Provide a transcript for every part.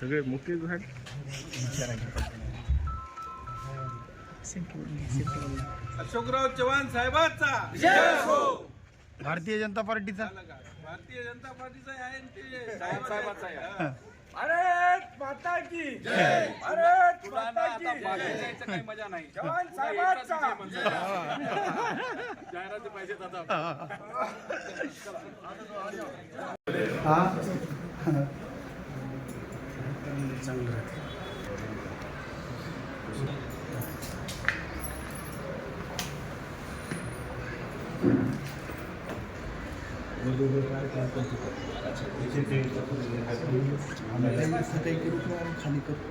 सगळे मोठे झाड अशोकराव चव्हाण साहेबांचा. भारतीय जनता पार्टीचा. भारतीय जनता पार्टीचा आहे आणि ते साहेबाचा आहे. भारत माता की भारत माता की काही मजा नाही. चव्हाण साहेबांचा. चांगलं राहते खाली करतो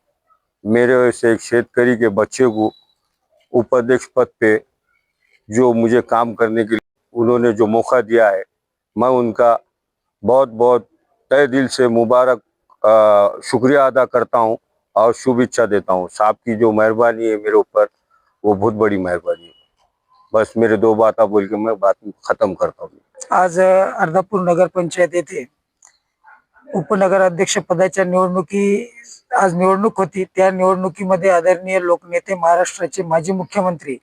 मेरे वैसे एक शेतकरी के बच्चे को उपाध्यक्ष पद पे जो मुझे काम करने के लिए उन्होंने जो मौका दिया है, मैं उनका बहुत बहुत तय दिल से मुबारक शुक्रिया अदा करता हूँ और शुभ इच्छा देता हूँ। साहब की जो मेहरबानी है मेरे ऊपर, वो बहुत बड़ी मेहरबानी है। बस मेरे दो बातें बोल के मैं बात खत्म करता हूँ। आज अर्धापूर नगर पंचायत येथे उपनगराध्यक्ष पदाच्या निवडणुकी आज निवडणूक होती. त्या निवडणुकीमध्ये आदरणीय लोकनेते महाराष्ट्राचे माजी मुख्यमंत्री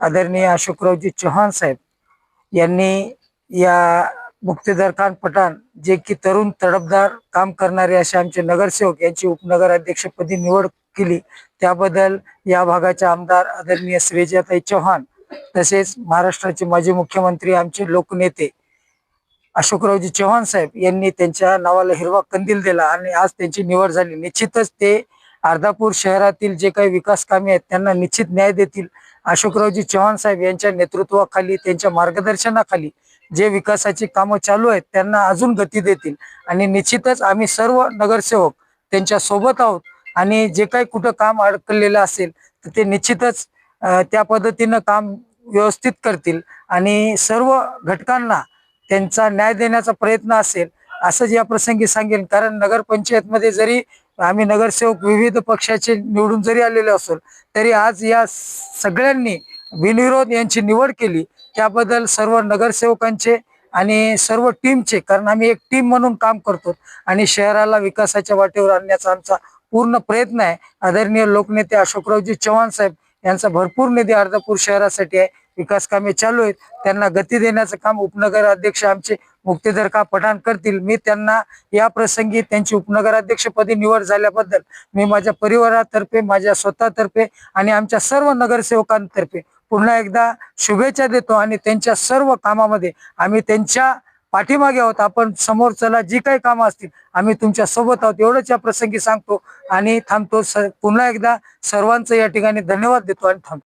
आदरणीय अशोकरावजी चव्हाण साहेब यांनी या मुक्तेदार खान पठाण जे की तरुण तडफदार काम करणारे असे आमचे नगरसेवक यांची उपनगर अध्यक्षपदी निवड केली. त्याबद्दल या भागाचे आमदार आदरणीय श्रेजाताई चव्हाण तसेच महाराष्ट्राचे माजी मुख्यमंत्री आमचे लोकनेते अशोकरावजी चव्हाण साहेब यांनी त्यांच्या नावाला हिरवा कंदील दिला आणि आज त्यांची निवड झाली. निश्चितच ते अर्धापूर शहरातील जे काही विकास कामे आहेत त्यांना निश्चित न्याय देतील. अशोकरावजी चव्हाण साहेब यांच्या नेतृत्वाखाली त्यांच्या मार्गदर्शनाखाली जे विकासाची कामं चालू आहेत त्यांना अजून गती देतील. आणि निश्चितच आम्ही सर्व नगरसेवक त्यांच्यासोबत आहोत आणि जे काही कुठं काम अडकलेलं असेल तर ते निश्चितच त्या पद्धतीनं काम व्यवस्थित करतील. आणि सर्व घटकांना त्यांचा न्याय देण्याचा प्रयत्न असेल असंच या प्रसंगी सांगेन. कारण नगरपंचायतमध्ये जरी आम्ही नगरसेवक विविध पक्षाचे निवडून जरी आलेले असून तरी आज या सगळ्यांनी बिनविरोध यांची निवड केली. त्याबद्दल सर्व नगरसेवकांचे आणि सर्व टीमचे कारण आम्ही एक टीम म्हणून काम करतो आणि शहराला विकासाच्या वाटेवर आणण्याचा आमचा पूर्ण प्रयत्न आहे. आदरणीय लोकनेते अशोकरावजी चव्हाण साहेब यांचा भरपूर निधी अर्धापूर शहरासाठी आहे. विकास कामे चालू आहेत. त्यांना गती देण्याचं काम उपनगर अध्यक्ष आमचे मुक्तीधर का पठाण करतील? मी त्यांना या प्रसंगी त्यांची उपनगर अध्यक्षपदी निवड झाल्याबद्दल मी माझ्या परिवारातर्फे माझ्या स्वतःतर्फे आणि आमच्या सर्व नगरसेवकांतर्फे पुन्हा एकदा शुभेच्छा देतो आणि त्यांच्या सर्व कामामध्ये आम्ही त्यांच्या पाठीमागे आहोत. आपण समोर चला जी काही कामं असतील आम्ही तुमच्यासोबत आहोत. एवढंच या प्रसंगी सांगतो आणि थांबतो. स- पुन्हा एकदा सर्वांचं या ठिकाणी धन्यवाद देतो आणि थांबतो.